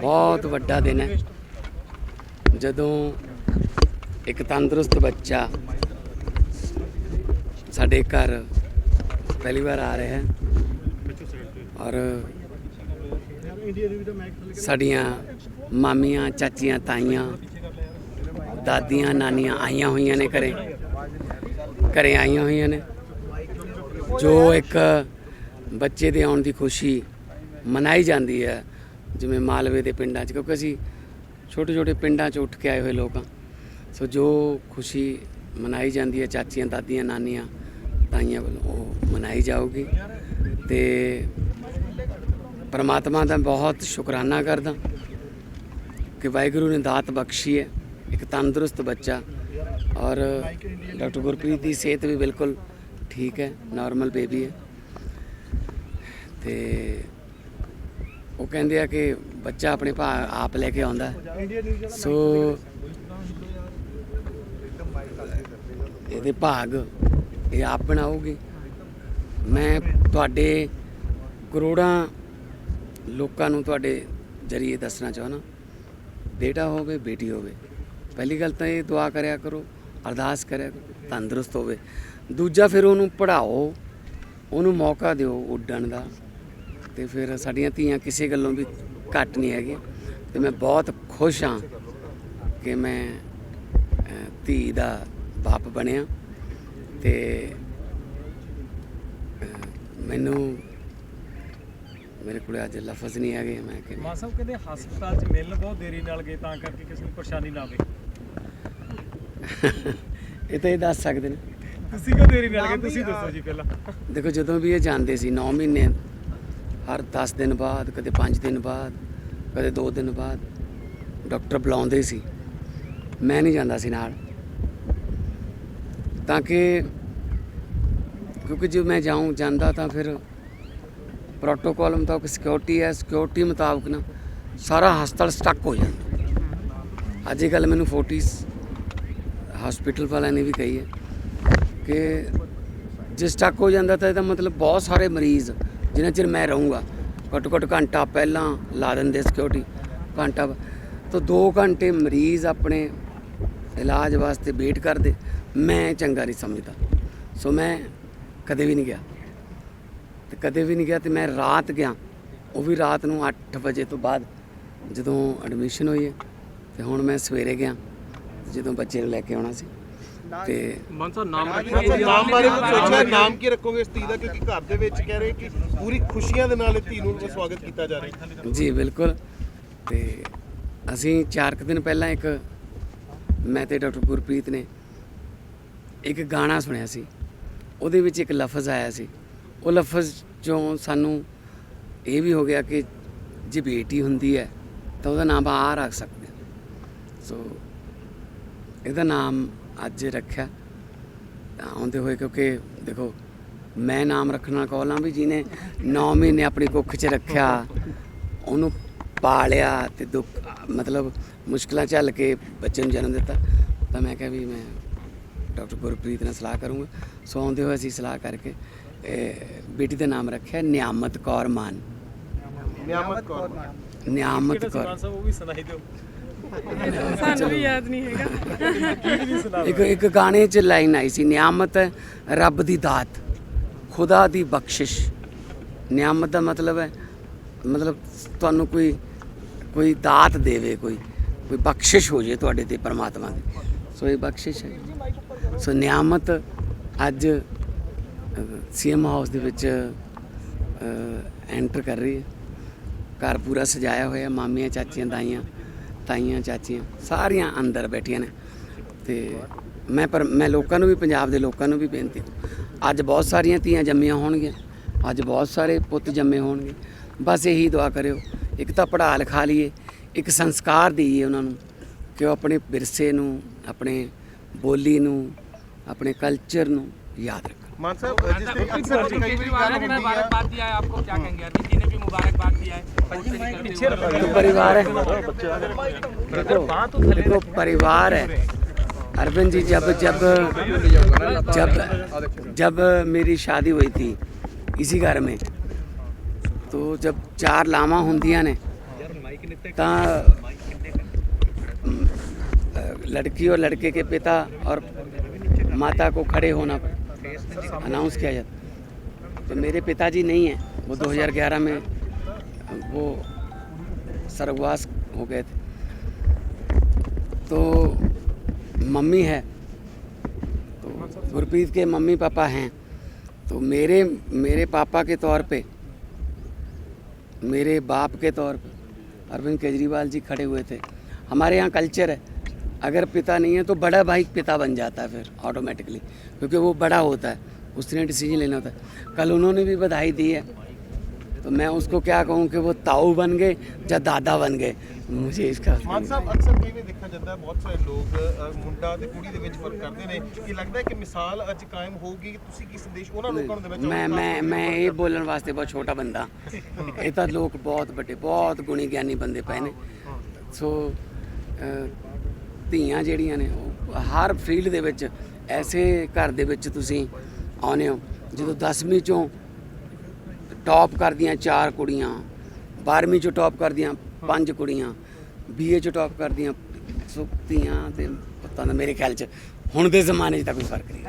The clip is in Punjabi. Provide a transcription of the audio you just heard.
ਬਹੁਤ ਵੱਡਾ ਦਿਨ ਹੈ। ਜਦੋਂ ਇੱਕ ਤੰਦਰੁਸਤ ਬੱਚਾ ਸਾਡੇ ਘਰ ਪਹਿਲੀ ਵਾਰ ਆ ਰਿਹਾ ਹੈ ਔਰ ਸਾਡੀਆਂ ਮਾਮੀਆਂ, ਚਾਚੀਆਂ, ਤਾਈਆਂ, ਦਾਦੀਆਂ, ਨਾਨੀਆਂ ਆਈਆਂ ਹੋਈਆਂ ਨੇ ਘਰੇ। ਘਰੇ ਆਈਆਂ ਹੋਈਆਂ ਨੇ। ਜੋ ਇੱਕ ਬੱਚੇ ਦੇ ਆਉਣ ਦੀ ਖੁਸ਼ੀ ਮਨਾਈ ਜਾਂਦੀ ਹੈ ਜਿਵੇਂ ਮਾਲਵੇ ਦੇ ਪਿੰਡਾਂ 'ਚ, ਕਿਉਂਕਿ ਅਸੀਂ ਛੋਟੇ ਛੋਟੇ ਪਿੰਡਾਂ 'ਚ ਉੱਠ ਕੇ ਆਏ ਹੋਏ ਲੋਕ ਲੋਕਾਂ ਸੋ ਜੋ ਖੁਸ਼ੀ ਮਨਾਈ ਜਾਂਦੀ ਹੈ, ਚਾਚੀਆਂ, ਦਾਦੀਆਂ, ਨਾਨੀਆਂ, ਤਾਈਆਂ ਵੱਲੋਂ ਉਹ ਮਨਾਈ ਜਾਊਗੀ। ਤੇ ਪਰਮਾਤਮਾ ਦਾ ਬਹੁਤ ਸ਼ੁਕਰਾਨਾ ਕਰਦਾ ਕਿ ਵਾਹਿਗੁਰੂ ਨੇ ਦਾਤ ਬਖਸ਼ੀ ਹੈ, ਇੱਕ ਤੰਦਰੁਸਤ ਬੱਚਾ। ਔਰ ਡਾਕਟਰ ਗੁਰਪ੍ਰੀਤ ਦੀ ਸਿਹਤ ਵੀ ਬਿਲਕੁਲ ਠੀਕ ਹੈ, ਨਾਰਮਲ ਬੇਬੀ ਹੈ। ਤੇ ਉਹ ਕਹਿੰਦੇ ਆ ਕਿ ਬੱਚਾ ਆਪਣੇ ਭਾ ਆਪ ਲੈ ਕੇ ਆਉਂਦਾ। ਸੋ ਇਹਦੇ ਭਾਗ ਇਹ ਆਪ ਬਣਾਓਗੇ ਮੈਂ ਤੁਹਾਡੇ ਕਰੋੜਾਂ ਲੋਕਾਂ ਨੂੰ ਤੁਹਾਡੇ ਜਰੀਏ ਦੱਸਣਾ ਚਾਹਣਾ ਬੇਟਾ ਹੋਵੇ, ਬੇਟੀ ਹੋਵੇ। ਪਹਿਲੀ ਗੱਲ ਤਾਂ ਇਹ ਦੁਆ ਕਰਿਆ ਕਰੋ, ਅਰਦਾਸ ਕਰਿਆ ਕਰੋ, ਤੰਦਰੁਸਤ ਹੋਵੇ। ਦੂਜਾ ਫਿਰ ਉਹਨੂੰ ਪੜ੍ਹਾਓ, ਉਹਨੂੰ ਮੌਕਾ ਦਿਓ ਉੱਡਣ ਦਾ। ਤੇ ਫਿਰ ਸਾਡੀਆਂ ਧੀਆਂ ਕਿਸੇ ਗੱਲੋਂ ਵੀ ਘੱਟ ਨਹੀਂ ਹੈਗੀਆਂ। ਤੇ ਮੈਂ ਬਹੁਤ ਖੁਸ਼ ਹਾਂ ਕਿ ਮੈਂ ਧੀ ਦਾ ਬਾਪ ਬਣਿਆ ਤੇ ਮੈਨੂੰ ਮੇਰੇ ਕੋਲ ਅੱਜ ਲਫ਼ਜ਼ ਨਹੀਂ ਹੈਗੇ। ਮੈਂ ਕਿ ਮਾਂ ਸਾਹਿਬ ਕਹਿੰਦੇ ਹਸਪਤਾਲ 'ਚ ਮਿਲਣ ਬਹੁਤ ਦੇਰੀ ਨਾਲ ਗਏ ਤਾਂ ਕਰਕੇ ਕਿਸੇ ਨੂੰ ਪਰੇਸ਼ਾਨੀ ਨਾ ਆਵੇ। ਇਹ ਤਾਂ ਇਹ ਦੱਸ ਸਕਦੇ ਨੇ। ਤੁਸੀਂ ਕਿਉਂ ਦੇਰੀ ਨਾਲ ਗਏ? ਤੁਸੀਂ ਦੱਸੋ ਜੀ ਪਹਿਲਾਂ। ਦੇਖੋ ਜਦੋਂ ਵੀ ਇਹ ਜਾਂਦੇ ਸੀ 9 ਮਹੀਨੇ ਹਰ 10 ਦਿਨ ਬਾਅਦ, ਕਦੇ 5 ਦਿਨ ਬਾਅਦ, ਕਦੇ 2 ਦਿਨ ਬਾਅਦ ਡਾਕਟਰ ਬੁਲਾਉਂਦੇ ਸੀ। ਮੈਂ ਨਹੀਂ ਜਾਂਦਾ ਸੀ ਨਾਲ। ਤਾਂ ਕਿ ਕਿਉਂਕਿ ਜੇ ਮੈਂ ਜਾਉਂ ਜਾਂਦਾ ਤਾਂ ਫਿਰ ਪ੍ਰੋਟੋਕਾਲ ਮੁਤਾਬਕ ਸਿਕਿਉਰਿਟੀ ਹੈ ਸਿਕਿਉਰਿਟੀ ਮੁਤਾਬਕ ਨਾ ਸਾਰਾ ਹਸਪਤਾਲ ਸਟਕ ਹੋ ਜਾਂਦਾ। ਅੱਜ ਇਹ ਗੱਲ ਮੈਨੂੰ ਫੋਰਟਿਸ ਹਸਪੀਟਲ ਵਾਲਿਆਂ ਨੇ ਵੀ ਕਹੀ ਹੈ ਕਿ ਜੇ ਸਟਕ ਹੋ ਜਾਂਦਾ ਤਾਂ ਇਹਦਾ ਮਤਲਬ ਬਹੁਤ ਸਾਰੇ ਮਰੀਜ਼ ਜਿੰਨਾ ਚਿਰ ਮੈਂ ਰਹੂੰਗਾ ਘੱਟੋ ਘੱਟ ਘੰਟਾ ਪਹਿਲਾਂ ਲਾ ਦਿੰਦੇ ਸਿਕਿਉਰਿਟੀ ਘੰਟਾ ਤਾਂ 2 ਘੰਟੇ ਮਰੀਜ਼ ਆਪਣੇ ਇਲਾਜ ਵਾਸਤੇ ਵੇਟ ਕਰਦੇ, ਮੈਂ ਚੰਗਾ ਨਹੀਂ ਸਮਝਦਾ। ਸੋ ਮੈਂ ਕਦੇ ਵੀ ਨਹੀਂ ਗਿਆ। ਤੇ ਕਦੇ ਵੀ ਨਹੀਂ ਗਿਆ ਤੇ ਮੈਂ ਰਾਤ ਗਿਆ। ਉਹ ਵੀ ਰਾਤ ਨੂੰ 8 ਵਜੇ ਤੋਂ ਬਾਅਦ ਜਦੋਂ ਐਡਮਿਸ਼ਨ ਹੋਈ ਹੈ, ਤੇ ਹੁਣ ਮੈਂ ਸਵੇਰੇ ਗਿਆ, ਜਦੋਂ ਬੱਚੇ ਨੂੰ ਲੈ ਕੇ ਆਉਣਾ ਸੀ। ਤੇ ਮਾਨ ਸਾਹਿਬ ਨਾਮ ਅੱਛਾ, ਨਾਮ ਬਾਰੇ ਕੁਝ ਸੋਚਿਆ ਨਾਮ ਕੀ ਰੱਖੋਗੇ ਇਸ ਧੀ ਦਾ? ਕਿਉਂਕਿ ਘਰ ਦੇ ਵਿੱਚ ਕਹਿ ਰਹੇ ਕਿ ਪੂਰੀ ਖੁਸ਼ੀਆਂ ਦੇ ਨਾਲ ਇਹ ਧੀ ਨੂੰ ਸਵਾਗਤ ਕੀਤਾ ਜਾ ਰਿਹਾ ਹੈ। ਜੀ ਬਿਲਕੁਲ। ਤੇ ਅਸੀਂ ਚਾਰ ਕੁ ਦਿਨ ਪਹਿਲਾਂ ਇੱਕ ਮੈਂ ਤੇ ਡਾਕਟਰ ਗੁਰਪ੍ਰੀਤ ਨੇ ਇੱਕ ਗਾਣਾ ਸੁਣਿਆ ਸੀ। ਉਹਦੇ ਵਿੱਚ ਇੱਕ ਲਫ਼ਜ਼ ਆਇਆ ਸੀ। ਉਹ ਲਫ਼ਜ਼ ਚੋਂ ਸਾਨੂੰ ਇਹ ਵੀ ਹੋ ਗਿਆ ਕਿ ਜੇ ਬੇਟੀ ਹੁੰਦੀ ਹੈ ਤਾਂ ਉਹਦਾ ਨਾਮ ਆ ਰੱਖ ਸਕਦੇ। ਸੋ ਇਹਦਾ ਨਾਮ ਅੱਜ ਰੱਖਿਆ। ਤਾਂ ਆਉਂਦੇ ਹੋਏ ਕਿਉਂਕਿ ਦੇਖੋ ਮੈਂ ਨਾਮ ਰੱਖਣਾ ਕੌਲਾਂ ਵੀ ਜਿਹਨੇ 9 ਮਹੀਨੇ ਆਪਣੀ ਕੁੱਖ 'ਚ ਰੱਖਿਆ ਉਹਨੂੰ ਪਾਲਿਆ ਤੇ ਦੁੱਖ ਮਤਲਬ ਮੁਸ਼ਕਲਾਂ ਝੱਲ ਕੇ ਬੱਚੇ ਨੂੰ ਜਨਮ ਦਿੱਤਾ। ਤਾਂ ਮੈਂ ਕਿਹਾ ਵੀ ਮੈਂ ਡਾਕਟਰ ਗੁਰਪ੍ਰੀਤ ਨਾਲ ਸਲਾਹ ਕਰੂੰਗਾ। ਸੋ ਆਉਂਦੇ ਹੋਏ ਅਸੀਂ ਸਲਾਹ ਕਰਕੇ ਇਹ ਬੇਟੀ ਦਾ ਨਾਮ ਰੱਖਿਆ ਨਿਆਮਤ ਕੌਰ ਮਾਨ। ਨਿਆਮਤ ਕੌਰ ਨਿਆਮਤ ਕੌਰ। ਸਾਹਿਬ ਉਹ ਵੀ ਸੁਣਾਈ ਦਿਓ। ਸਾਨੂੰ ਵੀ ਯਾਦ ਨਹੀਂ ਹੈਗਾ। ਇੱਕ ਇੱਕ ਗਾਣੇ 'ਚ ਲਾਈਨ ਆਈ ਸੀ, ਨਿਆਮਤ ਹੈ ਰੱਬ ਦੀ ਦਾਤ, ਖੁਦਾ ਦੀ ਬਖਸ਼ਿਸ਼। ਨਿਆਮਤ ਦਾ ਮਤਲਬ ਹੈ, ਮਤਲਬ ਤੁਹਾਨੂੰ ਕੋਈ ਕੋਈ ਦਾਤ ਦੇਵੇ, ਕੋਈ ਕੋਈ ਬਖਸ਼ਿਸ਼ ਹੋ ਜੇ ਤੁਹਾਡੇ ਤੇ ਪਰਮਾਤਮਾ ਦੀ। ਸੋ ਇਹ ਬਖਸ਼ਿਸ਼ ਹੈ। ਸੋ ਨਿਆਮਤ ਅੱਜ ਸੀਐਮ ਹਾਊਸ ਦੇ ਵਿੱਚ ਐਂਟਰ ਕਰ ਰਹੀ ਹੈ। ਘਰ ਪੂਰਾ ਸਜਾਇਆ ਹੋਇਆ, ਮਾਮੀਆਂ, ਚਾਚੀਆਂ, ਦਾਈਆਂ। ਤਾਈਆਂ ਚਾਚੀਆਂ ਸਾਰੀਆਂ ਅੰਦਰ ਬੈਠੀਆਂ ਨੇ ਤੇ ਮੈਂ ਪਰ ਮੈਂ ਲੋਕਾਂ ਨੂੰ ਵੀ ਪੰਜਾਬ ਦੇ ਲੋਕਾਂ ਨੂੰ ਵੀ ਬੇਨਤੀ ਕਰੂੰ। ਅੱਜ ਬਹੁਤ ਸਾਰੀਆਂ ਧੀਆਂ ਜੰਮੀਆਂ ਹੋਣਗੀਆਂ ਅੱਜ ਬਹੁਤ ਸਾਰੇ ਪੁੱਤ ਜੰਮੇ ਹੋਣਗੇ ਬਸ ਇਹੀ ਦੁਆ ਕਰਿਓ ਇੱਕ ਤਾਂ ਪੜ੍ਹਾ ਲਿਖਾ ਲਈਏ ਇੱਕ ਸੰਸਕਾਰ ਦੇਈਏ ਉਹਨਾਂ ਨੂੰ ਕਿ ਉਹ ਆਪਣੇ ਵਿਰਸੇ ਨੂੰ ਆਪਣੇ ਬੋਲੀ ਨੂੰ ਆਪਣੇ ਕਲਚਰ ਨੂੰ ਯਾਦ ਰੱਖਣ ਮਾਨ ਸਾਹਿਬ ਜਿਸ ਤੇ ਅਕਸਰ ਕਈ ਵਾਰੀ ਗੱਲ ने भी ਹੁੰਦੀ ਹੈ मुबारकबाद दिया है आपको क्या कहेंगे अरविंद जी ने भी मुबारकबाद दिया है। परिवार है। परिवार है। अरविंद जी जब जब जब जब मेरी शादी हुई थी इसी घर में तो जब चार लामा होंदिया ने तो लड़की और लड़के के पिता और माता को खड़े होना अनाउंस किया जाता। तो मेरे पिताजी नहीं हैं। वो 2011 में वो स्वर्गवास हो गए थे। तो मम्मी है। तो गुरप्रीत के मम्मी पापा हैं। तो मेरे मेरे पापा के तौर पे मेरे बाप के तौर पे अरविंद केजरीवाल जी खड़े हुए थे। हमारे यहाँ कल्चर है। अगर पिता नहीं है तो बड़ा भाई पिता बन जाता है फिर ऑटोमेटिकली क्योंकि वो बड़ा होता है। उसने डिसीजन लेना होता है कल उन्होंने भी बधाई दी है तो मैं उसको क्या कहूँ कि वो ताऊ बन गए या दादा बन गए मुझे इसका ਮਾਨ ਸਾਹਿਬ ਅਕਸਰ ਕਈ ਵਾਰ ਦੇਖਿਆ ਜਾਂਦਾ ਹੈ ਬਹੁਤ ਸਾਰੇ ਲੋਕ ਅ, ਮੁੰਡਾ ਤੇ ਕੁੜੀ ਦੇ ਵਿੱਚ ਫਰਕ ਕਰਦੇ ਨੇ ਕਿ ਲੱਗਦਾ ਹੈ ਕਿ ਮਿਸਾਲ ਅੱਜ ਕਾਇਮ ਹੋਊਗੀ ਕਿ ਤੁਸੀਂ ਕੀ ਸੰਦੇਸ਼ ਉਹਨਾਂ ਲੋਕਾਂ ਨੂੰ ਦੇਣਾ ਚਾਹੋਗੇ ਮੈਂ ਮੈਂ ਮੈਂ ਇਹ ਬੋਲਣ ਵਾਸਤੇ ਬਹੁਤ ਛੋਟਾ ਬੰਦਾ ਇਹ ਤਾਂ ਲੋਕ ਬਹੁਤ ਵੱਡੇ ਬਹੁਤ ਗੁਣੀ ਗਿਆਨੀ ਬੰਦੇ ਪਏ ਨੇ ਸੋ ਅਹ, ਧੀਆਂ ਜਿਹੜੀਆਂ ਨੇ ਉਹ ਹਰ ਫੀਲਡ ਦੇ ਵਿੱਚ ਐਸੇ ਘਰ ਦੇ ਵਿੱਚ ਤੁਸੀਂ ਆਉਨੇ ਹੋ। ਜਦੋਂ 10ਵੀਂ ਚੋਂ ਟੌਪ ਕਰਦੀਆਂ ਚਾਰ ਕੁੜੀਆਂ 12ਵੀਂ ਚੋਂ ਟੌਪ ਕਰਦੀਆਂ ਪੰਜ ਕੁੜੀਆਂ ਬੀਏ ਚੋਂ ਟੌਪ ਕਰਦੀਆਂ ਸੋ ਧੀਆਂ ਤੇ ਪੁੱਤਾਂ ਦਾ ਮੇਰੇ ਖਿਆਲ ਚ ਹੁਣ ਦੇ ਜ਼ਮਾਨੇ 'ਚ ਤਾਂ ਕੋਈ ਫ਼ਰਕ ਨਹੀਂ।